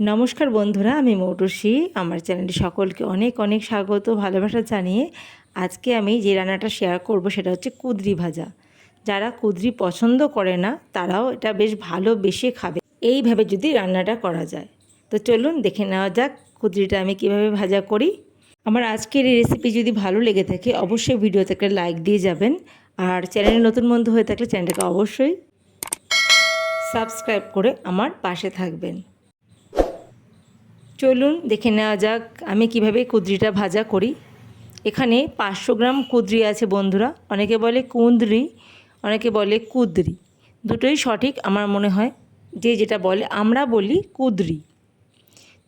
নমস্কার বন্ধুরা, আমি মৌটুসি। আমার চ্যানেলে সকলকে অনেক অনেক স্বাগত, ভালোবাসা জানিয়ে আজকে আমি যে রান্নাটা শেয়ার করব সেটা হচ্ছে কুদরি ভাজা। যারা কুদরি পছন্দ করে না, তারাও এটা বেশ ভালোবেসে খাবে। এইভাবে যদি রান্নাটা করা যায়। তো চলুন দেখে নেওয়া যাক কুদরিটা আমি কীভাবে ভাজা করি। আমার আজকের এই রেসিপি যদি ভালো লেগে থাকে, অবশ্যই ভিডিওতে একটা লাইক দিয়ে যাবেন। আর চ্যানেলে নতুন বন্ধু হয়ে থাকলে চ্যানেলটাকে অবশ্যই সাবস্ক্রাইব করে আমার পাশে থাকবেন। চলুন দেখে নেওয়া যাক আমি কীভাবে কুদরিটা ভাজা করি। এখানে পাঁচশো গ্রাম কুদরি আছে বন্ধুরা। অনেকে বলে কুঁদরি, অনেকে বলে কুদরি। দুটোই সঠিক আমার মনে হয়। যে যেটা বলে, আমরা বলি কুদরি।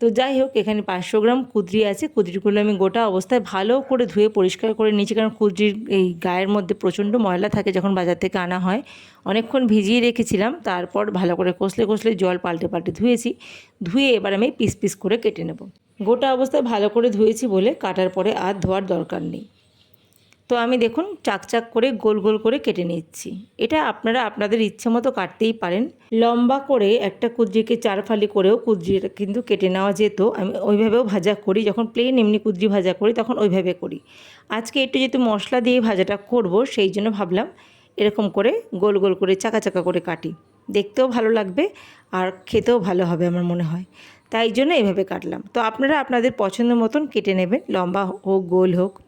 তো যাই হোক, এখানে পাঁচশো গ্রাম কুদরি আছে। কুদরিগুলো আমি গোটা অবস্থায় ভালো করে ধুয়ে পরিষ্কার করে নিয়েছি, কারণ কুদরির এই গায়ের মধ্যে প্রচণ্ড ময়লা থাকে যখন বাজার থেকে আনা হয়। অনেকক্ষণ ভিজিয়ে রেখেছিলাম, তারপর ভালো করে কষলে কষলে জল পাল্টে পাল্টে ধুয়েছি। ধুয়ে এবার আমি পিস পিস করে কেটে নেব। গোটা অবস্থায় ভালো করে ধুয়েছি বলে কাটার পরে আর ধোয়ার দরকার নেই। তো আমি দেখুন চাকচাক করে গোল গোল করে কেটে নিচ্ছি। এটা আপনারা আপনাদের ইচ্ছে মতো কাটতেই পারেন। লম্বা করে একটা কুদ্রিকে চার ফালি করেও কুদ্রিটা কিন্তু কেটে নেওয়া যেত। আমি ওইভাবেও ভাজা করি। যখন প্লেন এমনি কুদ্রি ভাজা করি তখন ওইভাবে করি। আজকে একটু যেহেতু মশলা দিয়ে ভাজাটা করব, সেই জন্য ভাবলাম এরকম করে গোল গোল করে চাকা চাকা করে কাটি। দেখতেও ভালো লাগবে আর খেতেও ভালো হবে আমার মনে হয়। তাই জন্য এভাবে কাটলাম। তো আপনারা আপনাদের পছন্দ মতন কেটে নেবেন। লম্বা হোক, গোল হোক।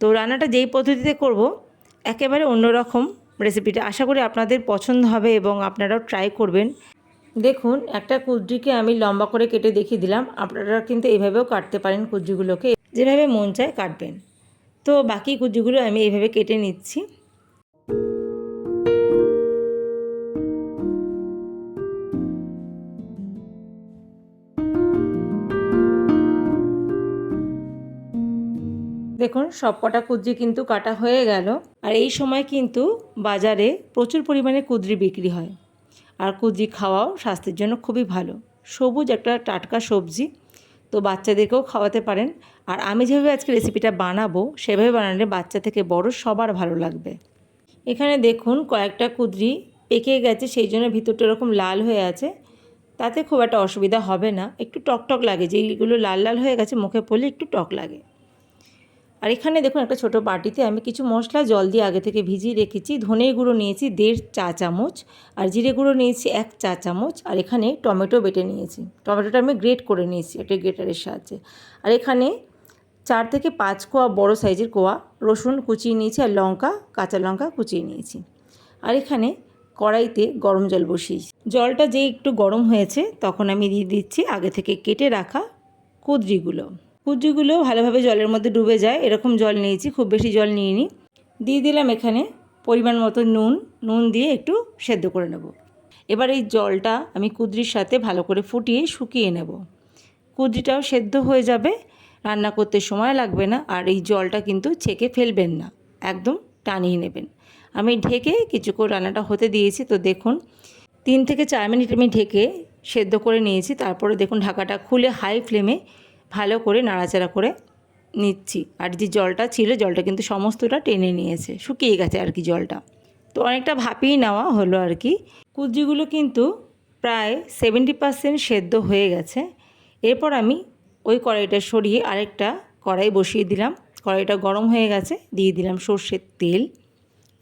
তো রান্নাটা যেই পদ্ধতিতে করব, একেবারে অন্যরকম রেসিপিটা আশা করি আপনাদের পছন্দ হবে এবং আপনারাও ট্রাই করবেন। দেখুন, একটা কুদ্রিকে আমি লম্বা করে কেটে দেখিয়ে দিলাম। আপনারা কিন্তু এইভাবেও কাটতে পারেন কুদ্রিগুলোকে। যেভাবে মন চায় কাটবেন। তো বাকি কুদ্রিগুলো আমি এইভাবে কেটে নিচ্ছি। দেখুন, সব কটা কুদ্রি কিন্তু কাটা হয়ে গেল। আর এই সময় কিন্তু বাজারে প্রচুর পরিমাণে কুদ্রি বিক্রি হয়। আর কুদ্রি খাওয়াও স্বাস্থ্যের জন্য খুবই ভালো। সবুজ একটা টাটকা সবজি, তো বাচ্চাদেরকেও খাওয়াতে পারেন। আর আমি যেভাবে আজকে রেসিপিটা বানাবো, সেভাবে বানালে বাচ্চা থেকে বড় সবার ভালো লাগবে। এখানে দেখুন, কয়েকটা কুদ্রি পেকে গেছে, সেই জন্য ভিতরটা এরকম লাল হয়ে আছে। তাতে খুব একটা অসুবিধা হবে না। একটু টক টক লাগে যেইগুলো লাল লাল হয়ে গেছে, মুখে পড়লে একটু টক লাগে। আর এখানে দেখুন একটা ছোটো বাটিতে আমি কিছু মশলা জল দিয়ে আগে থেকে ভিজিয়ে রেখেছি। ধনে গুঁড়ো নিয়েছি দেড় চা চামচ আর জিরে গুঁড়ো নিয়েছি এক চা চামচ আর এখানে টমেটো বেটে নিয়েছি। টমেটোটা আমি গ্রেট করে নিয়েছি একটা গ্রেটারের সাহায্যে। আর এখানে চার থেকে পাঁচ কোয়া বড় সাইজের কোয়া রসুন কুচিয়ে নিয়েছি আর লঙ্কা, কাঁচা লঙ্কা কুচিয়ে নিয়েছি। আর এখানে কড়াইতে গরম জল বসিয়েছি। জলটা যে একটু গরম হয়েছে তখন আমি দিয়ে দিচ্ছি আগে থেকে কেটে রাখা কুদ্রিগুলো। কুদ্রিগুলো ভালোভাবে জলের মধ্যে ডুবে যায়। এরকম জল নিয়েছি, খুব বেশি জল নিইনি। দিয়ে দিলাম এখানে পরিমাণ মতো নুন। নুন দিয়ে একটু সেদ্ধ করে নেব। এবার এই জলটা আমি কুদ্রির সাথে ভালো করে ফুটিয়ে শুকিয়ে নেব। কুদ্রিটাও সেদ্ধ হয়ে যাবে। রান্না করতে সময় লাগবে না আর এই জলটা কিন্তু ছেঁকে ফেলবেন না। একদম টানিয়ে নেবেন। আমি ঢেকে কিছুক্ষণ রান্নাটা হতে দিয়েছি। তো দেখুন, তিন থেকে চার মিনিট আমি ঢেকে সেদ্ধ করে নিয়েছি। তারপরে দেখুন ঢাকাটা খুলে হাই ফ্লেমে ভালো করে নাড়াচাড়া করে নিচ্ছি। আর যে জলটা ছিল, জলটা কিন্তু সমস্তটা টেনে নিয়েছে, শুকিয়ে গেছে আর কি জলটা। তো অনেকটা ভাপিয়ে নেওয়া হলো আর কি। কুদ্রিগুলো কিন্তু প্রায় সেভেন্টি পার্সেন্ট সেদ্ধ হয়ে গেছে। এরপর আমি ওই কড়াইটা সরিয়ে আরেকটা কড়াই বসিয়ে দিলাম। কড়াইটা গরম হয়ে গেছে, দিয়ে দিলাম সর্ষের তেল।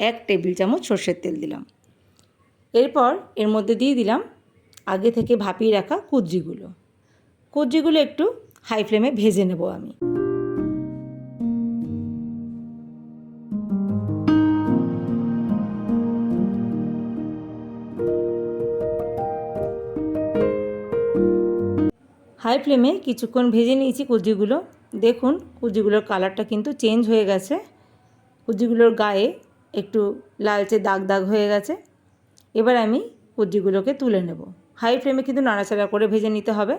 এক টেবিল চামচ সর্ষের তেল দিলাম। এরপর এর মধ্যে দিয়ে দিলাম আগে থেকে ভাপিয়ে রাখা কুদ্রিগুলো। কুদ্রিগুলো একটু হাই ফ্লেমে ভেজে নেব আমি। হাই ফ্লেমে কিছুক্ষণ ভেজে নিয়েছি কুজিগুলো। দেখুন, কুজিগুলোর কালারটা কিন্তু চেঞ্জ হয়ে গেছে। কুজিগুলোর গায়ে একটু লালচে দাগ দাগ হয়ে গেছে। এবার আমি কুজিগুলোকে তুলে নেব। হাই ফ্লেমে কিন্তু নাড়াচাড়া করে ভেজে নিতে হবে।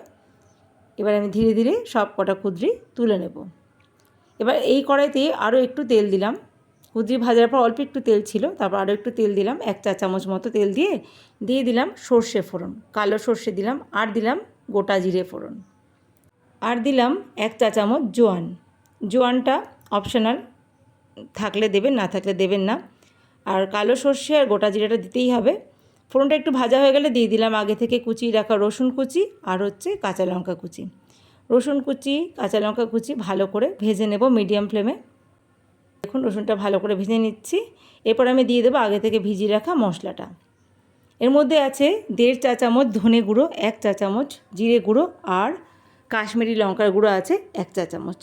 এবার আমি ধীরে ধীরে সব কটা কুদ্রি তুলে নেব। এবার এই কড়াইতে আরও একটু তেল দিলাম। কুদ্রি ভাজার পর অল্প একটু তেল ছিল, তারপর আরও একটু তেল দিলাম, এক চা চামচ মতো তেল দিয়ে দিয়ে দিলাম সর্ষে ফোড়ন, কালো সর্ষে দিলাম, আর দিলাম গোটা জিরে ফোড়ন। আর দিলাম এক চা চামচ জোয়ান। জোয়ানটা অপশনাল, থাকলে দেবেন, না থাকলে দেবেন না। আর কালো সর্ষে আর গোটা জিরাটা দিতেই হবে। ফোড়নটা একটু ভাজা হয়ে গেলে দিয়ে দিলাম আগে থেকে কুচিয়ে রাখা রসুন কুচি আর হচ্ছে কাঁচা লঙ্কা কুচি। রসুন কুচি, কাঁচা লঙ্কা কুচি ভালো করে ভেজে নেব মিডিয়াম ফ্লেমে দেখুন রসুনটা ভালো করে ভেজে নিচ্ছি। এরপর আমি দিয়ে দেবো আগে থেকে ভিজিয়ে রাখা মশলাটা। এর মধ্যে আছে দেড় চা চামচ ধনে গুঁড়ো, এক চা চামচ জিরে গুঁড়ো আর কাশ্মীরি লঙ্কার গুঁড়ো আছে এক চা চামচ।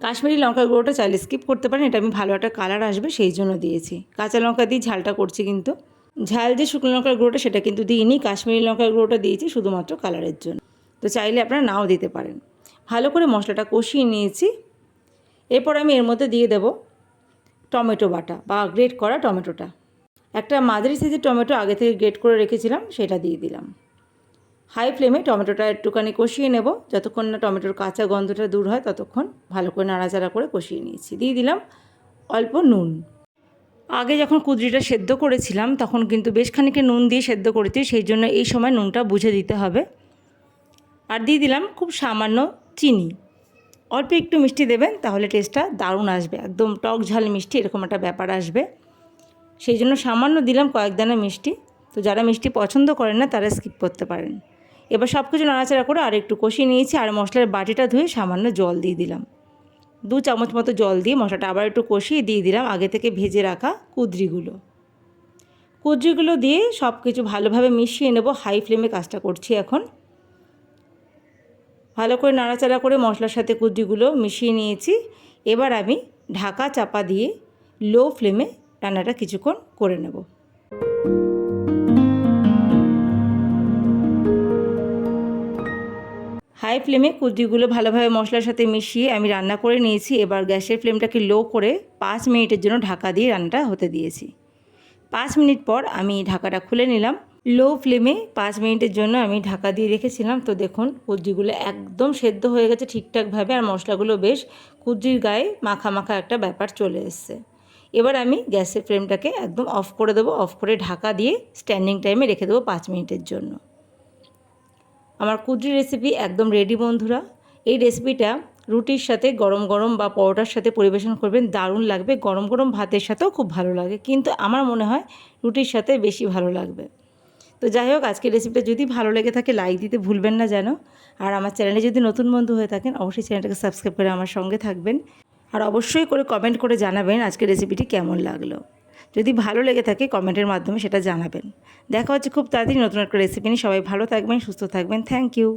কাশ্মীরি লঙ্কার গুঁড়োটা চাইলে স্কিপ করতে পারেন, এটা আমি ভালো একটা কালার আসবে সেই জন্য দিয়েছি। কাঁচা লঙ্কা দিয়ে ঝালটা করছি কিন্তু। ঝাল যে শুকনো লঙ্কার গুঁড়োটা, সেটা কিন্তু দিইনি। কাশ্মীরি লঙ্কার গুঁড়োটা দিয়েছি শুধুমাত্র কালারের জন্য। তো চাইলে আপনারা নাও দিতে পারেন। ভালো করে মশলাটা কষিয়ে নিয়েছি। এরপর আমি এর মধ্যে দিয়ে দেব টমেটো বাটা বা গ্রেট করা টমেটোটা। একটা মাঝারি সাইজের টমেটো আগে থেকে গ্রেট করে রেখেছিলাম, সেটা দিয়ে দিলাম। হাই ফ্লেমে টমেটোটা একটুখানি কষিয়ে নেব। যতক্ষণ না টমেটোর কাঁচা গন্ধটা দূর হয়, ততক্ষণ ভালো করে নাড়াচাড়া করে কষিয়ে নিয়েছি। দিয়ে দিলাম অল্প নুন। আগে যখন কুদরিটা সেদ্ধ করেছিলাম, তখন কিন্তু বেশ খানিকটা নুন দিয়ে সেদ্ধ করেছি, সেই জন্য এই সময় নুনটা বুঝে দিতে হবে। আর দিয়ে দিলাম খুব সামান্য চিনি। অল্প একটু মিষ্টি দেবেন, তাহলে টেস্টটা দারুণ আসবে, একদম টক ঝাল মিষ্টি এরকম একটা ব্যাপার আসবে। সেই জন্য সামান্য দিলাম কয়েক দানা মিষ্টি, তো যারা মিষ্টি পছন্দ করেন না, তারা স্কিপ করতে পারেন। এবার সব কিছু নাড়াচাড়া করে আর একটু কষিয়ে নিয়েছি, আর মশলার বাটিটা ধুয়ে সামান্য জল দিয়ে দিলাম। দু চামচ মতো জল দিয়ে মশলাটা আবার একটু কষিয়ে দিয়ে দিলাম, আগে থেকে ভেজে রাখা কুদরিগুলো। কুদরিগুলো দিয়ে সব কিছু ভালোভাবে মিশিয়ে নেব, হাই ফ্লেমে কাজটা করছি এখন। ভালো করে নাড়াচাড়া করে মশলার সাথে কুদরিগুলো মিশিয়ে নিয়েছি। এবার আমি ঢাকা চাপা দিয়ে লো ফ্লেমে রান্নাটা কিছুক্ষণ করে নেব। হাই ফ্লেমে কুদ্রিগুলো ভালোভাবে মশলার সাথে মিশিয়ে আমি রান্না করে নিয়েছি। এবার গ্যাসের ফ্লেমটাকে লো করে পাঁচ মিনিটের জন্য ঢাকা দিয়ে রান্নাটা হতে দিয়েছি। পাঁচ মিনিট পর আমি ঢাকাটা খুলে নিলাম। লো ফ্লেমে পাঁচ মিনিটের জন্য আমি ঢাকা দিয়ে রেখেছিলাম। তো দেখুন কুদ্রিগুলো একদম সেদ্ধ হয়ে গেছে ঠিকঠাকভাবে আর মশলাগুলো বেশ কুদ্রির গায়ে মাখা মাখা একটা ব্যাপার চলে এসছে। এবার আমি গ্যাসের ফ্লেমটাকে একদম অফ করে দেবো। অফ করে ঢাকা দিয়ে স্ট্যান্ডিং টাইমে রেখে দেবো পাঁচ মিনিটের জন্য। আমার কুদ্রি রেসিপি একদম রেডি বন্ধুরা। এই রেসিপিটা রুটির সাথে গরম গরম বা পরোটার সাথে পরিবেশন করবেন, দারুণ লাগবে। গরম গরম ভাতের সাথেও খুব ভালো লাগে, কিন্তু আমার মনে হয় রুটির সাথে বেশি ভালো লাগবে। তো যাই হোক, আজকের রেসিপিটা যদি ভালো লেগে থাকে লাইক দিতে ভুলবেন না যেন। আর আমার চ্যানেলে যদি নতুন বন্ধু হয়ে থাকেন, অবশ্যই চ্যানেলটাকে সাবস্ক্রাইব করে আমার সঙ্গে থাকবেন। আর অবশ্যই করে কমেন্ট করে জানাবেন আজকের রেসিপিটি কেমন লাগল। যদি ভালো লেগে থাকে কমেন্টের মাধ্যমে সেটা জানাবেন। দেখা হচ্ছে খুব তাড়াতাড়ি নতুন একটা রেসিপি নিয়ে। সবাই ভালো থাকবেন, সুস্থ থাকবেন। Thank you